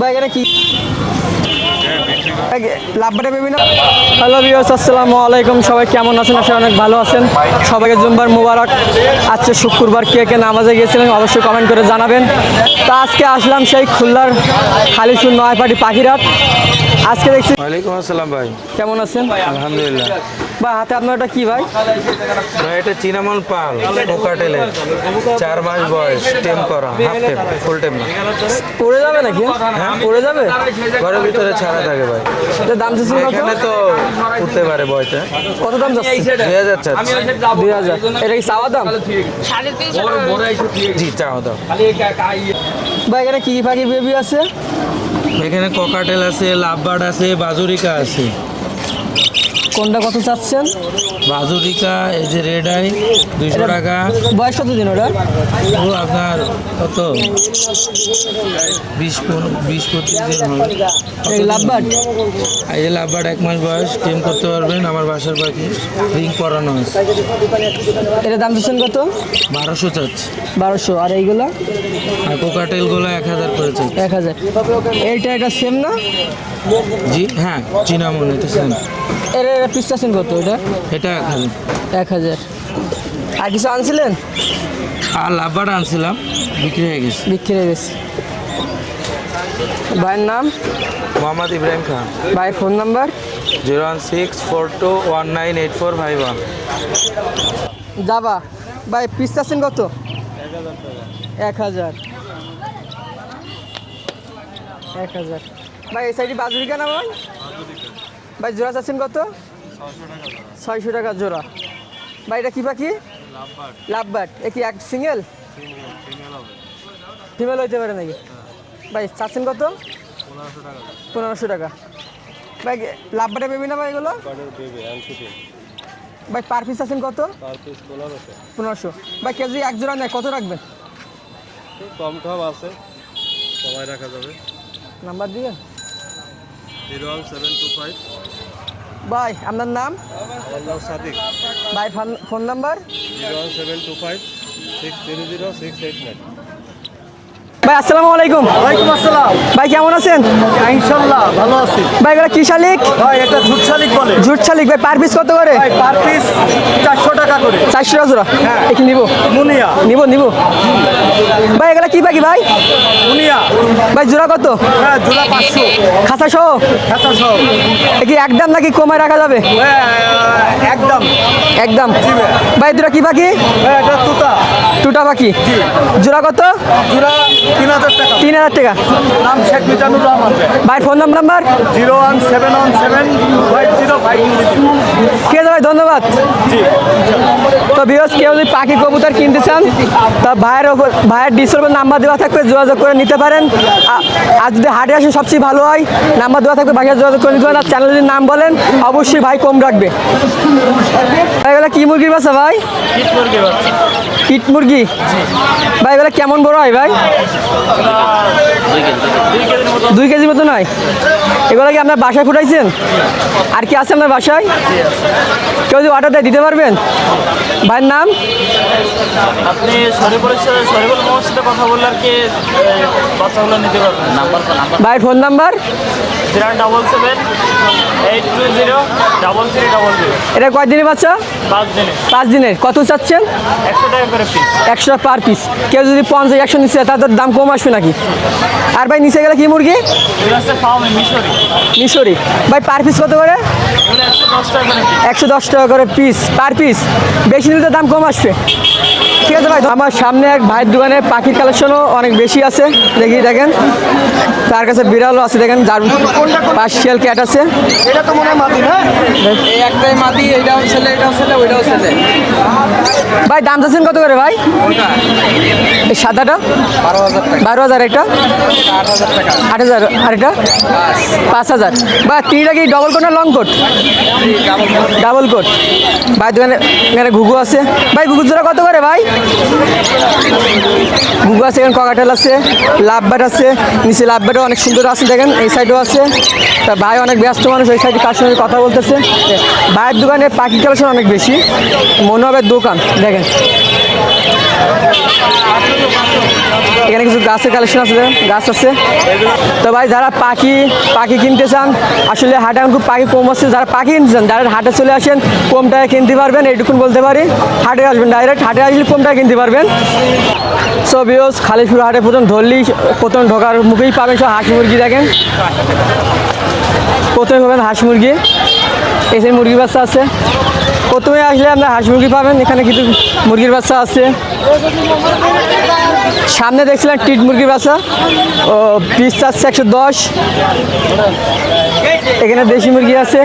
ভাই এখানে কি? লাভবাটা পেবি না হ্যালো বিয়স আসসালামু আলাইকুম। সবাই কেমন আছেন? আশা অনেক ভালো আছেন। সবাইকে জুম্বার মুবারক। আজকে শুক্রবার কে কে নামাজে গিয়েছিলেন অবশ্যই কমেন্ট করে জানাবেন। তা আজকে আসলাম সেই খুলনার খালিশুর নয়পাটি পাখিরাট আজকে দেখছি ওয়ালাইকুম আসসালাম ভাই। কেমন আছেন? আলহামদুলিল্লাহ। বা হাতে আপনার ওটা কি ভাই? ভাই এটা চিনামল পাল কোকাটেলের চার মাস বয়স টেম করা হাফ টেম ফুল টেম না। পড়ে যাবে নাকি? হ্যাঁ? পড়ে যাবে? ঘরের ভিতরে ছাড়া থাকে ভাই। এটা দাম চাচ্ছেন কত? এখানে তো উঠতে পারে বয়টা কত দাম যাচ্ছে দুই হাজার চাচ্ছি। দুই হাজার। এটা কি চাওয়া দাম? জি চাও দাও বা এখানে কি কি পাখি বেবি আছে? এখানে ককাটেল আছে লাভবার্ড আছে বাজুরিকা আছে। কোনটা কত চাচ্ছেন? বাজুরিকা এই যে রেড আই দুইশো টাকা। বয়স কত দিন ওটা? ও আপনার কত? বিশ বিশ পঁচিশ দিন হবে। এই যে লাভবার্ড এক মাস বয়স টেম করতে পারবেন আমার বাসার পাখি রিং করানো হয়েছে এটা দাম চাচ্ছেন কত? বারোশো চাচ্ছে। বারোশো। আর এইগুলো? আর কোকাটেলগুলো এক হাজার করে চাচ্ছে। এক হাজার। এইটা এটা সেম না? জি হ্যাঁ চিনামন এটা সেম এর পিস চাচ্ছেন কত এটা এটা এক হাজার। এক হাজার। আর কিছু আনছিলেন? আর লাভবার্ড আনছিলাম বিক্রি হয়ে গেছে। বিক্রি হয়ে গেছে। ভাইয়ের নাম? মোহাম্মদ ইব্রাহিম খান। ভাইয়ের phone number? Zero one six four two one nine eight four five one. যাবা ভাই পিস চাচ্ছেন কত এক হাজার। এক হাজার। ভাই এই সাইডে বাজুরি কেনা ভাই? ভাই জোড়া চাচ্ছেন কত? ছয়শো টাকা জোড়া। ভাই এটা কি পাখি? লাভবার্ড। এ কি এক সিঙ্গেল? ফিমেল হইতে পারে নাকি? ভাই চাচ্ছেন কত? পনেরোশো টাকা। ভাই লাভবার্ডে পেবি না ভাই এগুলো? ভাই পার পিস আছেন কত? পনেরোশো। ভাই কেজি এক জোড়া নেয় কত রাখবেন? কম টম আছে সবাই রাখা যাবে। নাম্বার দিবেন zero one seven two five. ভাই আপনার নাম? নাম সাদিক। ভাই phone- phone number? Zero one seven two five six zero zero six eight nine. ভাই আসসালামু আলাইকুম। ওয়ালাইকুম আসসালাম। ভাই কেমন আছেন? ইনশাল্লাহ ভালো আছি। ভাই এগুলো কি শালিক? ভাই এটা ঝুট শালিক বলে। ঝুট শালিক ভাই পার পিস কত করে? ভাই পার পিস চারশো টাকা করে। চারশো টাকা জোড়া? হ্যাঁ। একটু নিবো? মুনিয়া। নিব নিব। ভাই এগুলো কি পাখি ভাই? মুনিয়া। ভাই জোড়া কত? হ্যাঁ জোড়া পাঁচশো। খাঁচা সহ? খাতা সহ। কি একদম নাকি কমায় রাখা যাবে? হ্যাঁ, একদম। একদম। ভাই। দুটা কি পাখি? হ্যাঁ এটা তুতা। টুটা পাখি জোড়া কত? জোড়া তিন হাজার টাকা। তিন হাজার টাকা। নাম শেখ মিজানুর রহমান। ভাই phone number zero one seven one seven five zero five ঠিক আছে ভাই ধন্যবাদ। তো বিরোজ কেউ যদি পাখি কবুতর কিনতে চান তা ভাইয়ের ওপর ভাইয়ের ডিসপ্লে নাম্বার দেওয়া থাকবে যোগাযোগ করে নিতে পারেন। আর যদি হাটে আসে সবচেয়ে ভালো হয় নাম্বার দেওয়া থাকবে ভাইয়ের যোগাযোগ করে নিতে পারেন। আর চ্যানেল যদি নাম বলেন অবশ্যই ভাই কম রাখবে। এগুলো কি মুরগির বাচ্চা ভাই? কিট মুরগি ভাই এগুলো কেমন বড় হয় ভাই? দুই কেজির মতো নয় এগুলো কি আপনার বাসায় ফুটাইছেন? আর কি আছে আপনার বাসায়? কেউ যদি অর্ডার দেয় দিতে পারবেন? ভাইয়ের নাম? আপনি সাথে কথা বললে আর কি বাচ্চাগুলো নিতে পারবেন। Number number. ভাইয়ের phone number? Zero double seven eight two zero double three double zero. এটা কয়দিনের বাচ্চা? পাঁচ দিনে পাঁচ দিনের। কত চাচ্ছেন? একশো টাকা করে পিস একশো পার পিস কেউ যদি পঞ্চাশ একশো নিচ্ছে তাদের দাম কম আসবে নাকি? আর ভাই নিচে গেলে কি মুরগি? মিশরি। ভাই পার পিস কত করে? একশো দশ টাকা করে পিস একশো দশ টাকা করে পিস পার পিস বেশি নিলে দাম কম আসবে। ঠিক আছে ভাই আমার সামনে এক ভাইয়ের দোকানে পাখির কালেকশনও অনেক বেশি আছে। দেখি দেখেন। তার কাছে বিড়ালও আছে দেখেন যার পার্সিয়াল ক্যাট আছে। এটা তো মনে হয় মাটি না এই একটাই মাদি এইটাও ছেলে এটাও ছেলে ওইটাও ছেলে ভাই দাম চাচ্ছেন কত করে ভাই? এই সাদাটা? বারো হাজার বারো হাজার এটা আট হাজার আর এটা পাঁচ। হাজার। বা তিনটা কি ডবল কোট না লং কোট ডাবল কোট ভাই দোকানে এখানে ঘুঘু আছে। ভাই ঘুঘুর জোড়া কত করে ভাই? ঘুঘু আছে, এখানে ককাটেল আছে, লাভবাট আছে, নিচে লাভবাটও অনেক সুন্দর আছে, দেখেন, এই সাইডেও আছে। তা ভাই অনেক ব্যস্ত মানুষ ওই সাইডে কার সঙ্গে কথা বলতেছে? ভাইয়ের দোকানে পাখি কালেকশন অনেক বেশি, মনে হবে দোকান, দেখেন। কিছু গাছের কালেকশন আছে গাছ আছে। তো ভাই, যারা পাখি পাখি কিনতে চান, আসলে হাটে এখন খুব পাখি কম আছে যারা পাখি কিনতে চান যারা হাটে চলে আসেন, কম টাকায় কিনতে পারবেন, এইটুকুন বলতে পারি। হাটে আসবেন ডাইরেক্ট হাটে আসলে কম টাকায় কিনতে পারবেন। সো বিয়স খালিশপুর হাটে প্রথম ধরলেই প্রথম ঢোকার মুখেই পাবেন সব হাঁস মুরগি, দেখেন। প্রথমে পাবেন হাঁস মুরগি। এসে মুরগির বাচ্চা আছে। প্রথমে আসলে আপনার হাঁস মুরগি পাবেন, এখানে কিছু মুরগির বাচ্চা আছে। সামনে দেখছিলেন টিট মুরগির বাচ্চা। ও পিস চাচ্ছে একশো দশ। এখানে দেশি মুরগি আছে।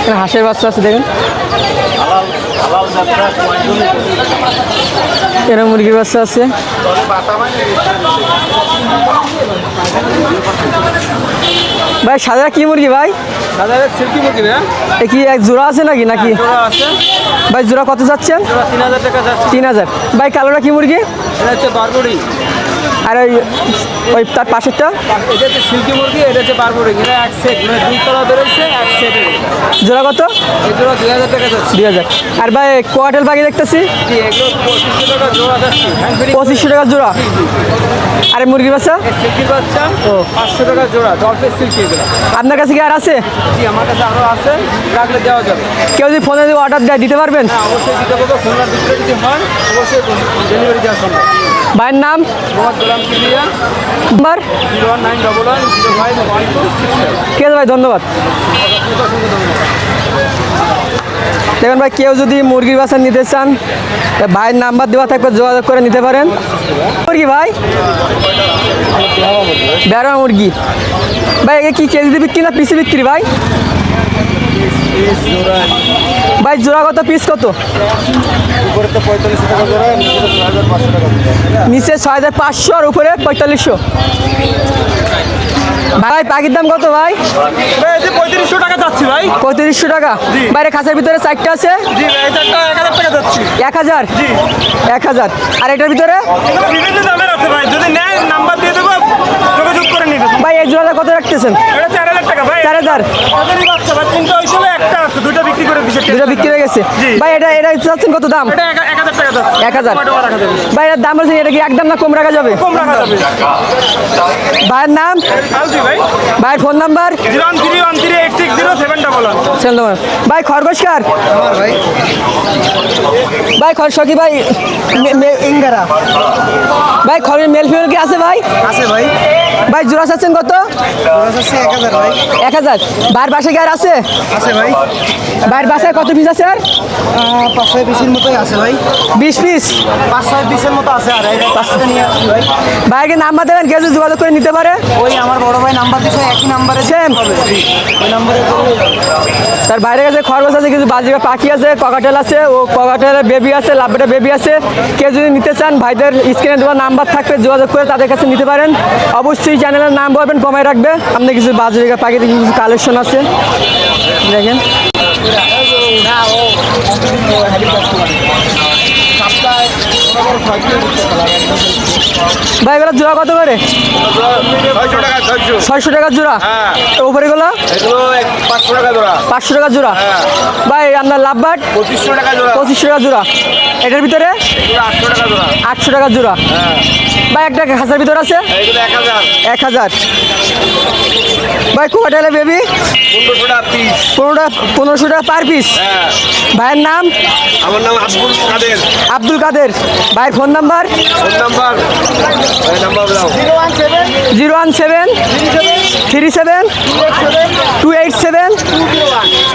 এখানে হাঁসের বাচ্চা আছে, দেখুন। এখানে মুরগির বাচ্চা আছে। ভাই সাদা কি মুরগি ভাই? কি এক জোড়া আছে নাকি নাকি? জোড়া আছে। ভাই জোড়া কত যাচ্ছেন? তিন হাজার ভাই কালোটা কি মুরগি? এটা হচ্ছে বারবুড়ি। আর ওই ওই তার পাশেরটা? এটা হচ্ছে সিল্কি মুরগি এটা হচ্ছে এটা এক সেট মানে দুই তলা বেরোচ্ছে এক সেট জোড়া কত? এই জোড়া দুই হাজার টাকা যাচ্ছে। দুই হাজার। আর ভাই কোয়াটেল পাখি দেখতেছি? জি পঁচিশশো টাকা জোড়া যাচ্ছে। পঁচিশশো টাকা জোড়া। আরে মুরগির বাচ্চা? সিল্কির বাচ্চা। ও। পাঁচশো টাকা জোড়া ডলফিন সিল্কি আপনার কাছে কি আর আছে? জি আমার কাছে আরও আছে। রাখলে দেওয়া যাবে। কেউ যদি ফোনে অর্ডার দেয় দিতে পারবেন? হ্যাঁ অবশ্যই দিতে পারব। খুলনার ভিতরে যদি হয় অবশ্যই ডেলিভারি দেওয়া সম্ভব। ভাইয়ের নাম? Mohammad Golam Kilia number? Zero one nine double one zero five one two six ঠিক আছে ভাই ধন্যবাদ। দেখুন ভাই, কেউ যদি মুরগির বাচ্চা নিতে চান ভাইয়ের নাম্বার দেওয়া থাকবে, যোগাযোগ করে নিতে পারেন। মুরগি ভাই? বেড়া মুরগি। ভাই কি কেজিতে বিক্রি না পিসে বিক্রি ভাই? ভাই, জোড়া কত, পিস কত? নিচে ছয় হাজার পাঁচশো আর উপরে পঁয়তাল্লিশশো। ভাই পাখির দাম কত ভাই? পঁয়ত্রিশশো টাকা যাচ্ছি ভাই। পঁয়ত্রিশশো টাকা? বাইরে খাঁচার ভিতরে চারটা আছে? এক হাজার এক হাজার? আর এটার ভিতরে? বিভিন্ন দামের আছে ভাই। যদি নেয় নাম্বার দিয়ে দেবো যোগাযোগ করে নিবে। ভাই এই জোড়াটা কত রাখতেছেন? এটা চার হাজার টাকা ভাই। চার হাজার। বাচ্চা ভাই তিনটা ওই সময় একটা আছে দুটো বিক্রি করে দিচ্ছে দুটো বিক্রি হয়ে গেছে। ভাই এটা এটা চাচ্ছেন কত দাম? এটা এক হাজার টাকা এক ভাই এটার দাম এটা কি একদম না কম রাখা যাবে? কম রাখা যাবে। ভাইয়ের নাম? ভাই। Phone number zero one three one three eight six one cell number ভাই খরগোশকার ভাই। ভাই খরসকি ভাই ইঙ্গারা। ভাই খরগোশ মেল ফিমেল কি আছে ভাই? আছে ভাই। ভাই জোড়া চাচ্ছেন কত? এক হাজার ভাই। এক হাজার। ভাইয়ের বাসায় কি আর আছে? আছে ভাই। ভাইয়ের বাসায় কত পিস আছে আর? আহ, পাঁচ ছয় পিসের মতোই আছে ভাই। বিশ পিস পাঁচ ছয় পিসের মতো আছে আর ভাই। ভাইকে নাম্বার দেবেন কেউ যোগাযোগ করে নিতে পারে। ওই আমার বড় ভাই নাম্বার দিছে একই নাম্বারে সেম ওই নাম্বারে তার বাইরে কাছে খরগোশ আছে, কিছু বাজিকা পাখি আছে ককাটেল আছে, ও ককাটেলের বেবি আছে লাভবেটা বেবি আছে। কেউ যদি নিতে চান, ভাইদের স্ক্রিনে দেওয়া নাম্বার থাকবে, যোগাযোগ করে তাদের কাছে নিতে পারেন। অবশ্যই চ্যানেলের নাম বলবেন কমাই রাখবে। আপনি কিছু বাজিকা পাখির কিছু কালেকশন আছে। দেখেন। ভাই এগুলো জোড়া কত করে? ছয়শো টাকা জোড়া? হ্যাঁ। উপরে গুলো পাঁচশো টাকা জোড়া। টাকা ভাই আপনার লাভ বাট পঁচিশশো টাকা জোড়া। পঁচিশশো টাকা জোড়া। এটার ভিতরে? আটশো টাকা জোড়া। জোড়া। ভাই একটা হাজার ভিতর আছে? এক হাজার। ভাই বেবি পনেরোশো টাকা পিস পনেরোটা পনেরোশো টাকা পার পিস হ্যাঁ। ভাইয়ের নাম? আমার নাম আব্দুল কাদের। আব্দুল কাদের। ভাইয়ের phone number zero one seven. Three seven. Two eight seven.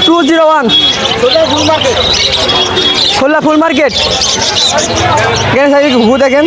Two zero one. খোলা ফুল মার্কেট। এখানে সাইডে ঘু দেখেন।